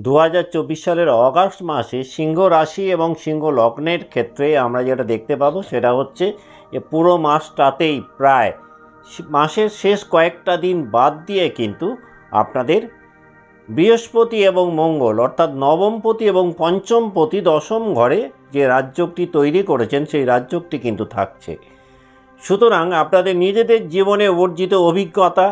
দু হাজার চব্বিশ সালের অগাস্ট মাসে সিংহ রাশি এবং সিংহ লগ্নের ক্ষেত্রে আমরা যেটা দেখতে পাবো সেটা হচ্ছে যে পুরো মাসটাতেই প্রায় মাসের শেষ কয়েকটা দিন বাদ দিয়ে কিন্তু আপনাদের বৃহস্পতি এবং মঙ্গল অর্থাৎ নবমপতি এবং পঞ্চমপতি দশম ঘরে যে রাজ্যটি তৈরি করেছেন সেই রাজ্যটি কিন্তু থাকছে। সুতরাং আপনাদের নিজেদের জীবনে অর্জিত অভিজ্ঞতা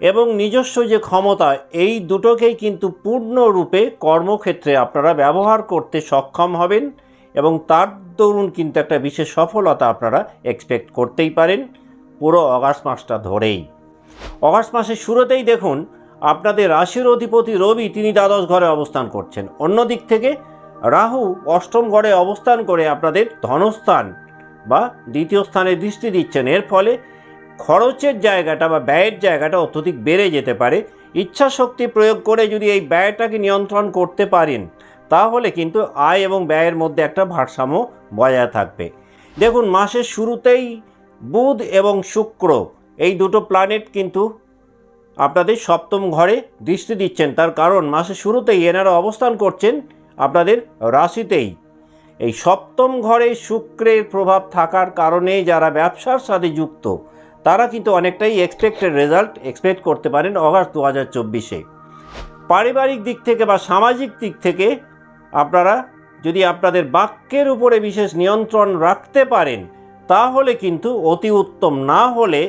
এবং নিজস্ব যে ক্ষমতা, এই দুটোকেই কিন্তু পূর্ণরূপে কর্মক্ষেত্রে আপনারা ব্যবহার করতে সক্ষম হবেন এবং তার দরুন কিন্তু একটা বিশেষ সফলতা আপনারা এক্সপেক্ট করতেই পারেন। পুরো অগাস্ট মাসটা ধরেই। অগাস্ট মাসের শুরুতেই দেখুন, আপনাদের রাশির অধিপতি রবি তিনি দ্বাদশ ঘরে অবস্থান করছেন। অন্যদিক থেকে রাহু অষ্টম ঘরে অবস্থান করে আপনাদের ধনস্থান বা দ্বিতীয় স্থানে দৃষ্টি দিচ্ছেন। এর ফলে খরচের জায়গাটা বা ব্যয়ের জায়গাটা অত্যধিক বেড়ে যেতে পারে। ইচ্ছা শক্তি প্রয়োগ করে যদি এই ব্যয়টাকে নিয়ন্ত্রণ করতে পারেন, তাহলে কিন্তু আয় এবং ব্যয়ের মধ্যে একটা ভারসাম্য বজায় থাকবে। দেখুন, মাসের শুরুতেই বুধ এবং শুক্র এই দুটো প্ল্যানেট কিন্তু আপনাদের সপ্তম ঘরে দৃষ্টি দিচ্ছেন। তার কারণ, মাসের শুরুতেই এনারা অবস্থান করছেন আপনাদের রাশিতেই। এই সপ্তম ঘরে শুক্রের প্রভাব থাকার কারণে যারা ব্যবসার সাথে যুক্ত তারা কিন্তু অনেকটাই এক্সপেক্টেড রেজাল্ট এক্সপেক্ট করতে পারেন অগাস্ট দু হাজার চব্বিশে। পারিবারিক দিক থেকে বা সামাজিক দিক থেকে আপনারা যদি আপনাদের বাক্যের উপরে বিশেষ নিয়ন্ত্রণ রাখতে পারেন, তাহলে কিন্তু অতি উত্তম। না হলে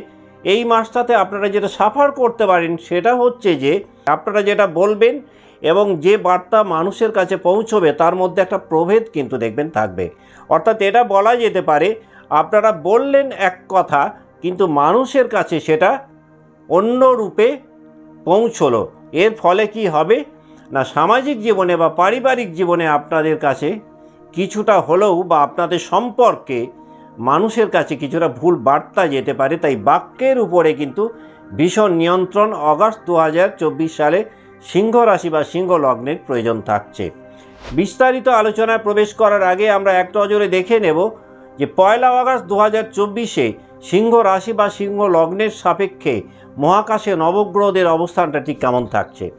এই মাসটাতে আপনারা যেটা সাফার করতে পারেন সেটা হচ্ছে যে আপনারা যেটা বলবেন এবং যে বার্তা মানুষের কাছে পৌঁছবে তার মধ্যে একটা প্রভেদ কিন্তু দেখবেন থাকবে। অর্থাৎ এটা বলা যেতে পারে, আপনারা বললেন এক কথা কিন্তু মানুষের কাছে সেটা অন্য রূপে পৌঁছলো। এর ফলে কি হবে? না, সামাজিক জীবনে বা পারিবারিক জীবনে আপনাদের কাছে কিছুটা হলেও বা আপনাদের সম্পর্কে মানুষের কাছে কিছুটা ভুল বার্তা যেতে পারে, তাই বাক্যের উপরে কিন্তু ভীষণ নিয়ন্ত্রণ অগাস্ট দু সালে সিংহ রাশি বা সিংহ লগ্নের প্রয়োজন থাকছে। বিস্তারিত আলোচনায় প্রবেশ করার আগে আমরা এক নজরে দেখে নেব যে পয়লা আগস্ট দু হাজার চব্বিশে সিংহ রাশি বা সিংহ লগ্নের সাপেক্ষে মহাকাশে নবগ্রহদের অবস্থানটা ঠিক কেমন থাকছে?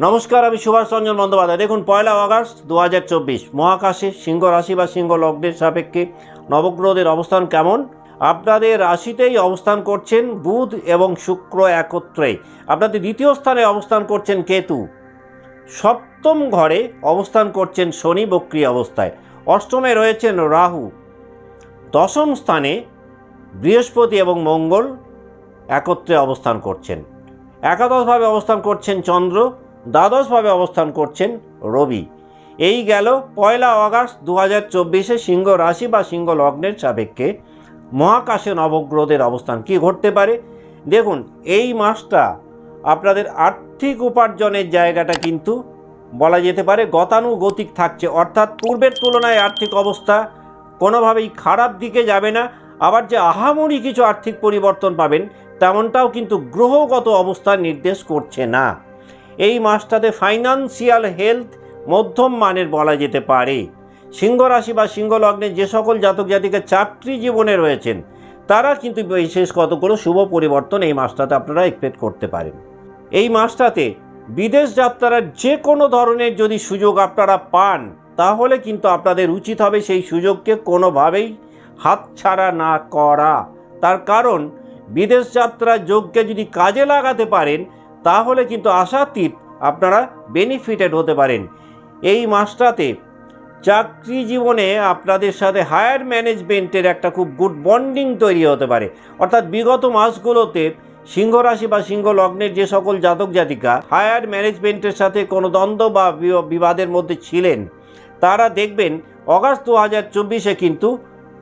নমস্কার, আমি সুভাষ রঞ্জন বন্দ্যোপাধ্যায়। দেখুন, পয়লা আগস্ট দু হাজার চব্বিশ, মহাকাশে সিংহ রাশি বা সিংহ লগ্নের সাপেক্ষে নবগ্রহদের অবস্থান কেমন? আপনাদের রাশিতেই অবস্থান করছেন বুধ এবং শুক্র একত্রে। আপনাদের দ্বিতীয় স্থানে অবস্থান করছেন কেতু। সপ্তম ঘরে অবস্থান করছেন শনি বক্রী অবস্থায়। অষ্টমে রয়েছেন রাহু। দশম স্থানে বৃহস্পতি এবং মঙ্গল একত্রে অবস্থান করছেন। একাদশভাবে অবস্থান করছেন চন্দ্র, দ্বাদশভাবে অবস্থান করছেন রবি। এই গেল পয়লা আগস্ট দু হাজার চব্বিশে সিংহ রাশি বা সিংহ লগ্নের সাপেক্ষে মহাকাশে নবগ্রহদের অবস্থান কি ঘটতে পারে? দেখুন, এই মাসটা আপনাদের আর্থিক উপার্জনের জায়গাটা কিন্তু বলা যেতে পারে গতানুগতিক থাকছে। অর্থাৎ পূর্বের তুলনায় আর্থিক অবস্থা কোনোভাবেই খারাপ দিকে যাবে না। আবার যে আহামরি কিছু আর্থিক পরিবর্তন পাবেন, তেমনটাও কিন্তু গ্রহগত অবস্থা নির্দেশ করছে না। এই মাসটাতে ফাইনান্সিয়াল হেলথ মধ্যম মানের বলা যেতে পারে। সিংহ রাশি বা সিংহ লগ্নে যে সকল জাতক জাতিকা চাকরি জীবনে রয়েছেন, তারা কিন্তু বিশেষ কতগুলো শুভ পরিবর্তন এই মাসটাতে আপনারা এক্সপেক্ট করতে পারেন। এই মাসটাতে বিদেশ যাত্রার যে কোনো ধরনের যদি সুযোগ আপনারা পান, তাহলে কিন্তু আপনাদের উচিত হবে সেই সুযোগকে কোনোভাবেই হাতছাড়া না করা। তার কারণ, বিদেশ যাত্রার যোগকে যদি কাজে লাগাতে পারেন, তাহলে কিন্তু আশাতীত আপনারা বেনিফিটেড হতে পারেন। এই মাসটাতে চাকরি জীবনে আপনাদের সাথে হায়ার ম্যানেজমেন্টের একটা খুব গুড বন্ডিং তৈরি হতে পারে। অর্থাৎ বিগত মাসগুলোতে সিংহ রাশি বা সিংহ লগ্নের যে সকল জাতক জাতিকা হায়ার ম্যানেজমেন্টের সাথে কোনো দ্বন্দ্ব বা বিবাদের মধ্যে ছিলেন, তারা দেখবেন অগাস্ট দু হাজার চব্বিশে কিন্তু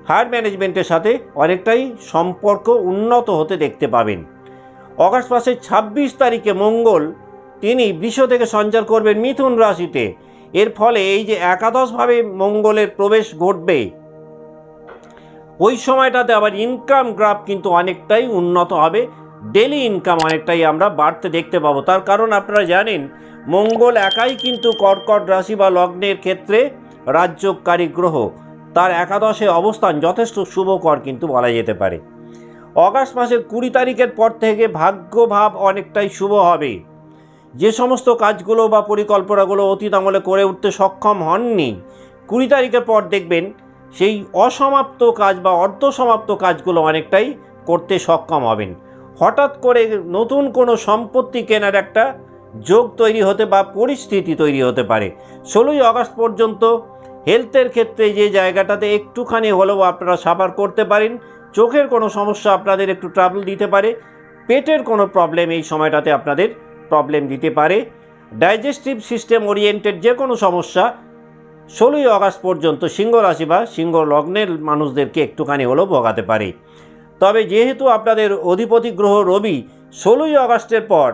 হায়ার ম্যানেজমেন্টের সাথে অনেকটাই সম্পর্ক উন্নত হতে দেখতে পাবেন। অগাস্ট মাসের ছাব্বিশ তারিখে মঙ্গল, তিনি বিশ্ব থেকে সঞ্চার করবেন মিথুন রাশিতে। এর ফলে এই যে একাদশভাবে মঙ্গলের প্রবেশ ঘটবে, ওই সময়টাতে আবার ইনকাম গ্রাফ কিন্তু অনেকটাই উন্নত হবে। ডেলি ইনকাম অনেকটাই আমরা বাড়তে দেখতে পাবো। তার কারণ আপনারা জানেন, মঙ্গল একাই কিন্তু কর্কট রাশি বা লগ্নের ক্ষেত্রে রাজ্যকারী গ্রহ। তার একাদশে অবস্থান যথেষ্ট শুভকর কিন্তু বলা যেতে পারে। অগাস্ট মাসের কুড়ি তারিখের পর থেকে ভাগ্যভাব অনেকটাই শুভ হবে। যে সমস্ত কাজগুলো বা পরিকল্পনাগুলো অতীত আমলে করে উঠতে সক্ষম হননি, কুড়ি তারিখের পর দেখবেন সেই অসমাপ্ত কাজ বা অর্ধসমাপ্ত কাজগুলো অনেকটাই করতে সক্ষম হবেন। হঠাৎ করে নতুন কোনো সম্পত্তি কেনার একটা যোগ তৈরি হতে বা পরিস্থিতি তৈরি হতে পারে। ষোলোই আগস্ট পর্যন্ত হেলথের ক্ষেত্রে যে জায়গাটাতে একটুখানি হলেও আপনারা সাফার করতে পারেন, চোখের কোনো সমস্যা আপনাদের একটু ট্রাবল দিতে পারে, পেটের কোনো প্রবলেম এই সময়টাতে আপনাদের প্রবলেম দিতে পারে। ডাইজেস্টিভ সিস্টেম ওরিয়েন্টেড যে কোনো সমস্যা, ষোলোই আগস্ট পর্যন্ত সিংহ রাশি বা সিংহ লগ্নের মানুষদেরকে একটুখানি হলেও ভোগাতে পারে। তবে যেহেতু আপনাদের অধিপতি গ্রহ রবি, ষোলোই আগস্টের পর,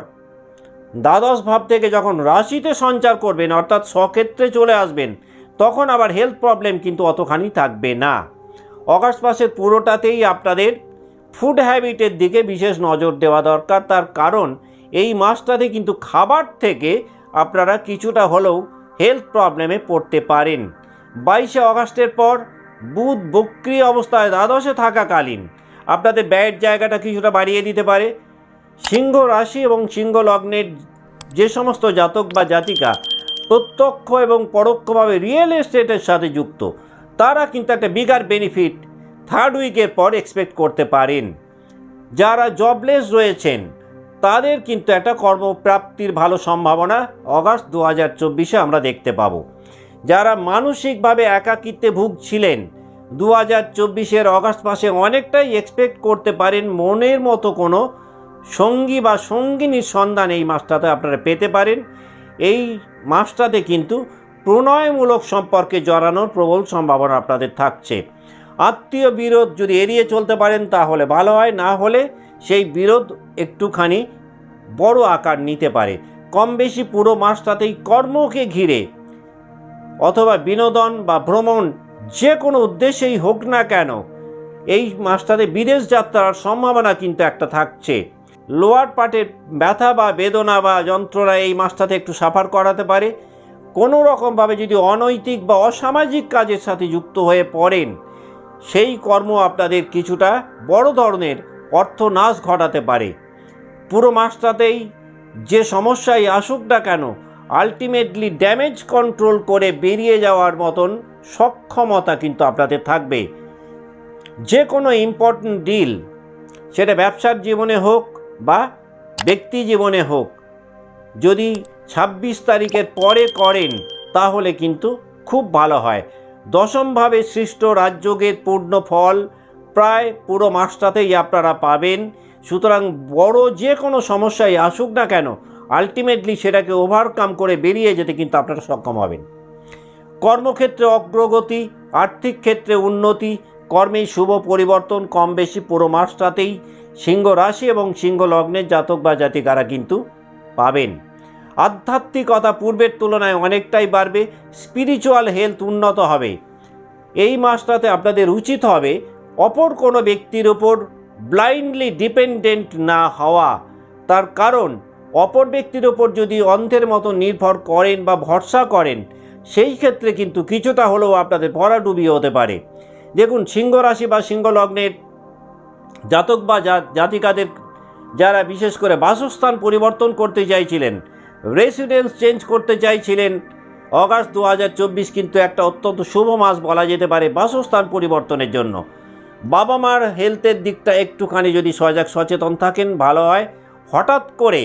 দ্বাদশ ভাব থেকে যখন রাশিতে সঞ্চার করবেন, অর্থাৎ স্বক্ষেত্রে চলে আসবেন, তখন আবার হেলথ প্রবলেম কিন্তু অতখানি থাকবে না। অগাস্ট মাসের পুরোটাতেই আপনাদের ফুড হ্যাবিটের দিকে বিশেষ নজর দেওয়া দরকার। তার কারণ, এই মাসটাতে কিন্তু খাবার থেকে আপনারা কিছুটা হলেও হেলথ প্রবলেমে পড়তে পারেন। বাইশে অগাস্টের পর, বুধ বক্রি অবস্থায় দ্বাদশে থাকাকালীন আপনাদের ব্যয়ের জায়গাটা কিছুটা বাড়িয়ে দিতে পারে। সিংহ রাশি এবং সিংহ লগ্নের যে সমস্ত জাতক বা জাতিকা প্রত্যক্ষ এবং পরোক্ষভাবে রিয়েল এস্টেটের সাথে যুক্ত, তারা কিন্তু একটা বিগার বেনিফিট থার্ড উইকের পর এক্সপেক্ট করতে পারেন। যারা জবলেস রয়েছেন, তাদের কিন্তু একটা কর্মপ্রাপ্তির ভালো সম্ভাবনা অগাস্ট দু হাজার চব্বিশে আমরা দেখতে পাবো। যারা মানসিকভাবে একাকিত্বে ভুগছিলেন দু হাজার চব্বিশের অগাস্ট মাসে অনেকটাই এক্সপেক্ট করতে পারেন মনের মতো কোনো সঙ্গী বা সঙ্গিনীর সন্ধান এই মাসটাতে আপনারা পেতে পারেন। এই মাসটাতে কিন্তু প্রণয়মূলক সম্পর্কে জড়ানোর প্রবল সম্ভাবনা আপনাদের থাকছে। আত্মীয় বিরোধ যদি এড়িয়ে চলতে পারেন তাহলে ভালো হয়, না হলে সেই বিরোধ একটুখানি বড় আকার নিতে পারে। কম বেশি পুরো মাসটাতেই কর্মকে ঘিরে অথবা বিনোদন বা ভ্রমণ যে কোনো উদ্দেশ্যেই হোক না কেন, এই মাসটাতে বিদেশ যাত্রার সম্ভাবনা কিন্তু একটা থাকছে। লোয়ার পার্টের ব্যথা বা বেদনা বা যন্ত্রণা এই মাসটাতে একটু সাফার করাতে পারে। কোনো রকমভাবে যদি অনৈতিক বা অসামাজিক কাজের সাথে যুক্ত হয়ে পড়েন, সেই কর্ম আপনাদের কিছুটা বড় ধরনের অর্থনাশ ঘটাতে পারে। পুরো মাসটাতেই যে সমস্যাই আসুক না কেন আলটিমেটলি ড্যামেজ কন্ট্রোল করে বেরিয়ে যাওয়ার মতন সক্ষমতা কিন্তু আপনাদের থাকবে। যে কোনো ইম্পর্ট্যান্ট ডিল সেটা ব্যবসার জীবনে হোক বা ব্যক্তি জীবনে হোক, যদি ছাব্বিশ তারিখের পরে করেন, তাহলে কিন্তু খুব ভালো হয়। দশমভাবে সৃষ্ট রাজযোগের পূর্ণ ফল প্রায় পুরো মাসটাতেই আপনারা পাবেন। সুতরাং বড় যে কোনো সমস্যাই আসুক না কেন আলটিমেটলি সেটাকে ওভারকাম করে বেরিয়ে যেতে কিন্তু আপনারা সক্ষম হবেন। কর্মক্ষেত্রে অগ্রগতি, আর্থিক ক্ষেত্রে উন্নতি কর্মেই শুভ পরিবর্তন, কম বেশি পুরো মাসটাতেই সিংহ রাশি এবং সিংহ লগ্নের জাতক বা জাতিকারা কিন্তু পাবেন। আধ্যাত্মিকতা পূর্বের তুলনায় অনেকটাই বাড়বে স্পিরিচুয়াল হেলথ উন্নত হবে। এই মাসটাতে আপনাদের উচিত হবে অপর কোনো ব্যক্তির ওপর ব্লাইন্ডলি ডিপেন্ডেন্ট না হওয়া। তার কারণ অপর ব্যক্তির ওপর যদি অন্ধের মতো নির্ভর করেন বা ভরসা করেন, সেই ক্ষেত্রে কিন্তু কিছুটা হলেও আপনাদের ভরাডুবি হতে পারে। দেখুন, সিংহ রাশি বা সিংহ লগ্নের জাতক বা জাতিকাদের যারা বিশেষ করে বাসস্থান পরিবর্তন করতে চাইছিলেন রেসিডেন্স চেঞ্জ করতে চাইছিলেন, অগাস্ট দু হাজার চব্বিশ কিন্তু একটা অত্যন্ত শুভ মাস বলা যেতে পারে বাসস্থান পরিবর্তনের জন্য। বাবা মার হেলথের দিকটা একটুখানি যদি সজাগ সচেতন থাকেন, ভালো হয়। হঠাৎ করে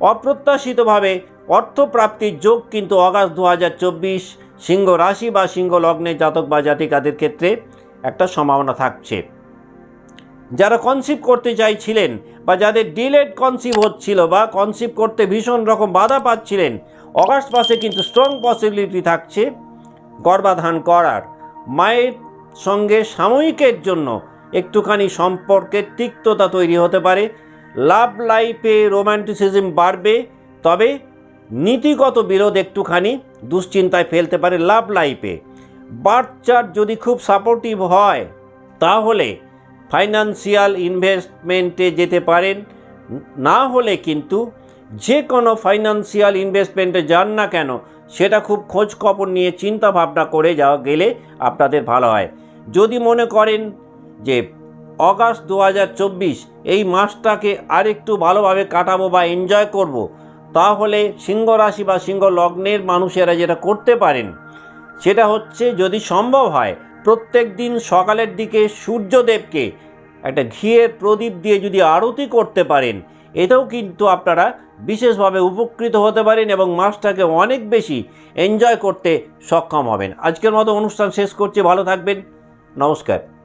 অপ্রত্যাশিতভাবে অর্থপ্রাপ্তির যোগ কিন্তু অগাস্ট দু হাজার চব্বিশ সিংহ রাশি বা সিংহ লগ্নে জাতক বা জাতিকাদের ক্ষেত্রে একটা সম্ভাবনা থাকছে। যারা কনসিভ করতে চাইছিলেন বা যাদের ডিলেড কনসিভ হচ্ছিল বা কনসিভ করতে ভীষণ রকম বাধা পাচ্ছিলেন, অগাস্ট মাসে কিন্তু স্ট্রং পসিবিলিটি থাকছে গর্ভাধান করার। মায়ের সঙ্গে সাময়িকের জন্য একটুখানি সম্পর্কের তিক্ততা তৈরি হতে পারে লাভ লাইফে রোম্যান্টিসিজম বাড়বে, তবে নীতিগত বিরোধ একটুখানি দুশ্চিন্তায় ফেলতে পারে লাভ লাইফে। বাচ্চার যদি খুব সাপোর্টিভ হয়, তাহলে ফাইন্যান্সিয়াল ইনভেস্টমেন্টে যেতে পারেন। না হলে কিন্তু যে কোনো ফাইন্যান্সিয়াল ইনভেস্টমেন্টে যান না কেন, সেটা খুব খোঁজ খবর নিয়ে চিন্তা ভাবনা করে যাওয়া গেলে আপনাদের ভালো হয়। যদি মনে করেন যে অগাস্ট দু হাজার চব্বিশ, এই মাসটাকে আরেকটু ভালোভাবে কাটাবো বা এনজয় করব। তাহলে সিংহ রাশি বা সিংহ লগ্নের মানুষেরা যেটা করতে পারেন, সেটা হচ্ছে যদি সম্ভব হয়, প্রত্যেক দিন সকালের দিকে সূর্যদেবকে একটা ঘিয়ের প্রদীপ দিয়ে যদি আরতি করতে পারেন, এতেও কিন্তু আপনারা বিশেষভাবে উপকৃত হতে পারেন এবং মাসটাকে অনেক বেশি এনজয় করতে সক্ষম হবেন আজকের মতো অনুষ্ঠান শেষ করছি, ভালো থাকবেন, নমস্কার